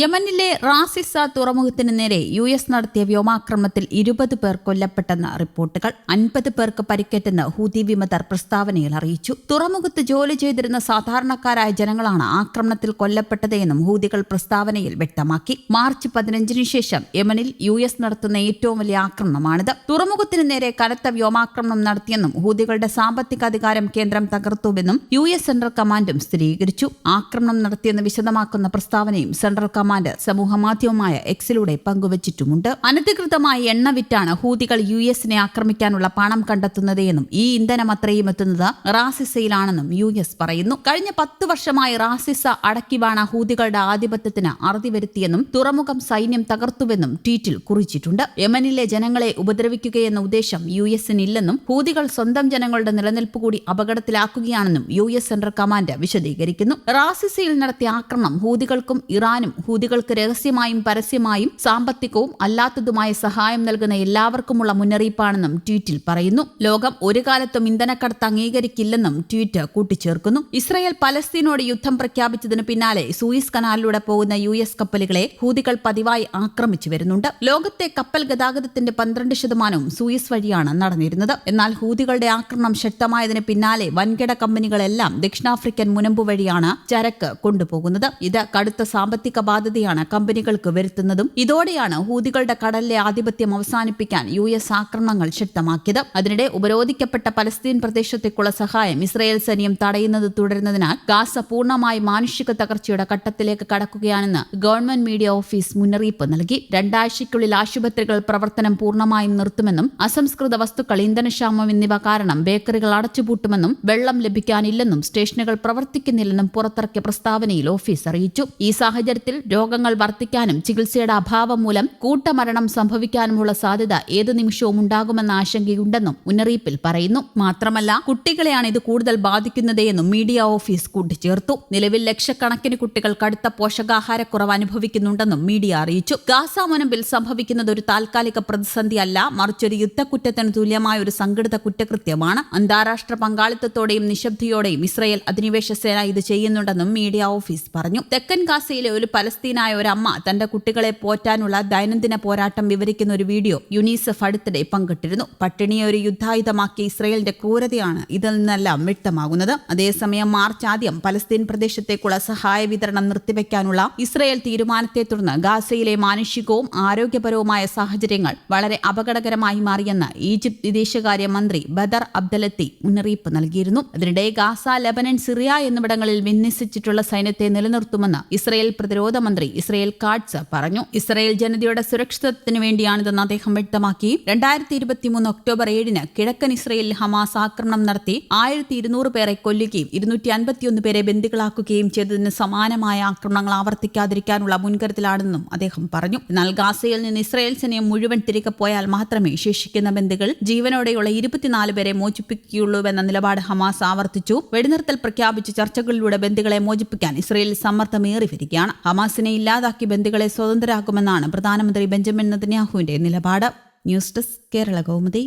യമനിലെ റാസിസ തുറമുഖത്തിന് നേരെ U S നടത്തിയ വ്യോമാക്രമണത്തിൽ ഇരുപത് പേർ കൊല്ലപ്പെട്ടെന്ന റിപ്പോർട്ടുകൾ അൻപത് പേർക്ക് പരിക്കേറ്റെന്ന് ഹൂതി വിമതർ പ്രസ്താവനയിൽ അറിയിച്ചു. തുറമുഖത്ത് ജോലി ചെയ്തിരുന്ന സാധാരണക്കാരായ ജനങ്ങളാണ് ആക്രമണത്തിൽ കൊല്ലപ്പെട്ടതെന്നും ഹൂതികൾ പ്രസ്താവനയിൽ വ്യക്തമാക്കി. മാർച്ച് പതിനഞ്ചിനു ശേഷം യമനിൽ യു എസ് നടത്തുന്ന ഏറ്റവും വലിയ ആക്രമണമാണിത്. തുറമുഖത്തിന് നേരെ കനത്ത വ്യോമാക്രമണം നടത്തിയെന്നും ഹൂതികളുടെ സാമ്പത്തിക അധികാരം കേന്ദ്രം തകർത്തുവെന്നും യു എസ് സെൻട്രൽ കമാൻഡും സ്ഥിരീകരിച്ചു. ആക്രമണം നടത്തിയെന്ന് വിശദമാക്കുന്ന പ്രസ്താവനയും സെൻട്രൽ കമാൻഡ് സമൂഹമാധ്യമമായ എക്സിലൂടെ പങ്കുവച്ചിട്ടുമുണ്ട്. അനധികൃതമായി എണ്ണ വിറ്റാണ് ഹൂതികൾ യു എസിനെ ആക്രമിക്കാനുള്ള പണം കണ്ടെത്തുന്നത് എന്നും ഈ ഇന്ധനം അത്രയും എത്തുന്നത് റാസിസയിലാണെന്നും യു എസ് പറയുന്നു. കഴിഞ്ഞ പത്ത് വർഷമായി റാസിസ അടക്കിവാണ ഹൂതികളുടെ ആധിപത്യത്തിന് അറുതി വരുത്തിയെന്നും തുറമുഖം സൈന്യം തകർത്തുവെന്നും ട്വീറ്റിൽ കുറിച്ചിട്ടുണ്ട്. യമനിലെ ജനങ്ങളെ ഉപദ്രവിക്കുകയെന്ന ഉദ്ദേശം യു എസിനില്ലെന്നും ഹൂതികൾ സ്വന്തം ജനങ്ങളുടെ നിലനിൽപ്പ് കൂടി അപകടത്തിലാക്കുകയാണെന്നും യു എസ് സെൻട്രൽ കമാൻഡ് വിശദീകരിക്കുന്നു. റാസിസയിൽ നടത്തിയ ആക്രമണം ഹൂതികൾക്കും ഇറാനും ഹൂതികൾക്ക് രഹസ്യമായും പരസ്യമായും സാമ്പത്തികവും അല്ലാത്തതുമായ സഹായം നൽകുന്ന എല്ലാവർക്കുമുള്ള മുന്നറിയിപ്പാണെന്നും ട്വീറ്റിൽ പറയുന്നു. ലോകം ഒരു കാലത്തും ഇന്ധനക്കടത്ത് അംഗീകരിക്കില്ലെന്നും ട്വീറ്റ് കൂട്ടിച്ചേർക്കുന്നു. ഇസ്രായേൽ പലസ്തീനോട് യുദ്ധം പ്രഖ്യാപിച്ചതിനു പിന്നാലെ സൂയിസ് കനാലിലൂടെ പോകുന്ന യു എസ് കപ്പലുകളെ ഹൂതികൾ പതിവായി ആക്രമിച്ചു വരുന്നുണ്ട്. ലോകത്തെ കപ്പൽ ഗതാഗതത്തിന്റെ പന്ത്രണ്ട് ശതമാനവും സൂയിസ് വഴിയാണ് നടന്നിരുന്നത്. എന്നാൽ ഹൂതികളുടെ ആക്രമണം ശക്തമായതിന് പിന്നാലെ വൻകിട കമ്പനികളെല്ലാം ദക്ഷിണാഫ്രിക്കൻ മുനമ്പ് വഴിയാണ് ചരക്ക് കൊണ്ടുപോകുന്നത്. ഇത് കടുത്ത സാമ്പത്തിക ബാധ്യതയാണ് കമ്പനികൾക്ക് വരുത്തുന്നതും. ഇതോടെയാണ് ഹൂതികളുടെ കടലിലെ ആധിപത്യം അവസാനിപ്പിക്കാൻ യു എസ് ആക്രമണങ്ങൾ ശക്തമാക്കിയത്. അതിനിടെ ഉപരോധിക്കപ്പെട്ട പലസ്തീൻ പ്രദേശത്തേക്കുള്ള സഹായം ഇസ്രയേൽ സൈന്യം തടയുന്നത് തുടരുന്നതിനാൽ ഗാസ പൂർണമായി മാനുഷിക തകർച്ചയുടെ ഘട്ടത്തിലേക്ക് കടക്കുകയാണെന്ന് ഗവൺമെന്റ് മീഡിയ ഓഫീസ് മുന്നറിയിപ്പ് നൽകി. രണ്ടാഴ്ചയ്ക്കുള്ളിൽ ആശുപത്രികൾ പ്രവർത്തനം പൂർണമായും നിർത്തുമെന്നും അസംസ്കൃത വസ്തുക്കൾ ഇന്ധനക്ഷാമം എന്നിവ കാരണം ബേക്കറികൾ അടച്ചുപൂട്ടുമെന്നും വെള്ളം ലഭിക്കാനില്ലെന്നും സ്റ്റേഷനുകൾ പ്രവർത്തിക്കുന്നില്ലെന്നും പുറത്തിറക്കിയ പ്രസ്താവനയിൽ ഓഫീസ് അറിയിച്ചു. ഈ സാഹചര്യത്തിൽ രോഗങ്ങൾ വർദ്ധിക്കാനും ചികിത്സയുടെ അഭാവം മൂലം കൂട്ടമരണം സംഭവിക്കാനുമുള്ള സാധ്യത ഏത് നിമിഷവും ഉണ്ടാകുമെന്ന ആശങ്കയുണ്ടെന്നും മുന്നറിയിപ്പിൽ പറയുന്നു. മാത്രമല്ല കുട്ടികളെയാണ് ഇത് കൂടുതൽ ബാധിക്കുന്നതെന്നും മീഡിയ ഓഫീസ് കൂട്ടിച്ചേർത്തു. നിലവിൽ ലക്ഷക്കണക്കിന് കുട്ടികൾ കടുത്ത പോഷകാഹാരക്കുറവ് അനുഭവിക്കുന്നുണ്ടെന്നും മീഡിയ അറിയിച്ചു. ഗാസ മുനമ്പിൽ സംഭവിക്കുന്നത് ഒരു താൽക്കാലിക പ്രതിസന്ധിയല്ല മറിച്ചൊരു യുദ്ധക്കുറ്റത്തിന് തുല്യമായ ഒരു സംഘടിത കുറ്റകൃത്യമാണ്. അന്താരാഷ്ട്ര പങ്കാളിത്തത്തോടെയും നിശബ്ദയോടെയും ഇസ്രയേൽ അധിനിവേശ സേന ഇത് ചെയ്യുന്നുണ്ടെന്നും മീഡിയ ഓഫീസ് പറഞ്ഞു. തെക്കൻ ഗാസയിലെ ഒരു പലസ്തീനായ ഒരു അമ്മ തന്റെ കുട്ടികളെ പോറ്റാനുള്ള ദൈനംദിന പോരാട്ടം വിവരിക്കുന്ന ഒരു വീഡിയോ യുനീസെഫ് അടുത്തിടെ പങ്കിട്ടിരുന്നു. പട്ടിണിയെ ഒരു യുദ്ധായുധമാക്കിയ ഇസ്രയേലിന്റെ ക്രൂരതയാണ് ഇതിൽ നിന്നെല്ലാം വ്യക്തമാകുന്നത്. അതേസമയം മാർച്ച് ആദ്യം പലസ്തീൻ പ്രദേശത്തേക്കുള്ള സഹായ വിതരണം നിർത്തിവെക്കാനുള്ള ഇസ്രയേൽ തീരുമാനത്തെ തുടർന്ന് ഗാസയിലെ മാനുഷികവും ആരോഗ്യപരവുമായ സാഹചര്യങ്ങൾ വളരെ അപകടകരമായി മാറിയെന്ന് ഈജിപ്ത് വിദേശകാര്യ മന്ത്രി ബദർ അബ്ദലത്തി മുന്നറിയിപ്പ് നൽകിയിരുന്നു. അതിനിടെ ഗാസ ലബനൻ സിറിയ എന്നിവിടങ്ങളിൽ വിന്യസിച്ചിട്ടുള്ള സൈന്യത്തെ നിലനിർത്തുമെന്ന് ഇസ്രയേൽ പ്രതിരോധ മന്ത്രി ഇസ്രയേൽ കാഡ്സ് പറഞ്ഞു. ഇസ്രയേൽ ജനതയുടെ സുരക്ഷിതത്വത്തിന് വേണ്ടിയാണിതെന്ന് അദ്ദേഹം വ്യക്തമാക്കി. രണ്ടായിരത്തി ഇരുപത്തിമൂന്ന് ഒക്ടോബർ ഏഴിന് കിഴക്കൻ ഇസ്രയേലിൽ ഹമാസ് ആക്രമണം നടത്തി ആയിരത്തി ഇരുന്നൂറ് പേരെ കൊല്ലുകയും ഇരുന്നൂറ്റി അൻപത്തിയൊന്ന് പേരെ ബന്ദികളാക്കുകയും ചെയ്തതിന് സമാനമായ ആക്രമണങ്ങൾ ആവർത്തിക്കാതിരിക്കാനുള്ള മുൻകരുതലാണെന്നും അദ്ദേഹം പറഞ്ഞു. എന്നാൽ ഗാസയിൽ നിന്ന് ഇസ്രയേൽ സൈന്യം മുഴുവൻ തിരികെ പോയാൽ മാത്രമേ ശേഷിക്കുന്ന ബന്ദികൾ ജീവനോടെയുള്ള ഇരുപത്തിനാല് പേരെ മോചിപ്പിക്കുകയുള്ളൂവെന്ന നിലപാട് ഹമാസ് ആവർത്തിച്ചു. വെടിനിർത്തൽ പ്രഖ്യാപിച്ച് ചർച്ചകളിലൂടെ ബന്ദികളെ മോചിപ്പിക്കാൻ ഇസ്രയേൽ സമ്മർദ്ദമേറി വരികയാണ് ഹമാസിനെ ഇല്ലാതാക്കി ബന്ദികളെ സ്വതന്ത്രരാക്കുമെന്നാണ് പ്രധാനമന്ത്രി ബെഞ്ചമിൻ നെതന്യാഹുവിന്റെ നിലപാട്. News desk Kerala Kaumudi.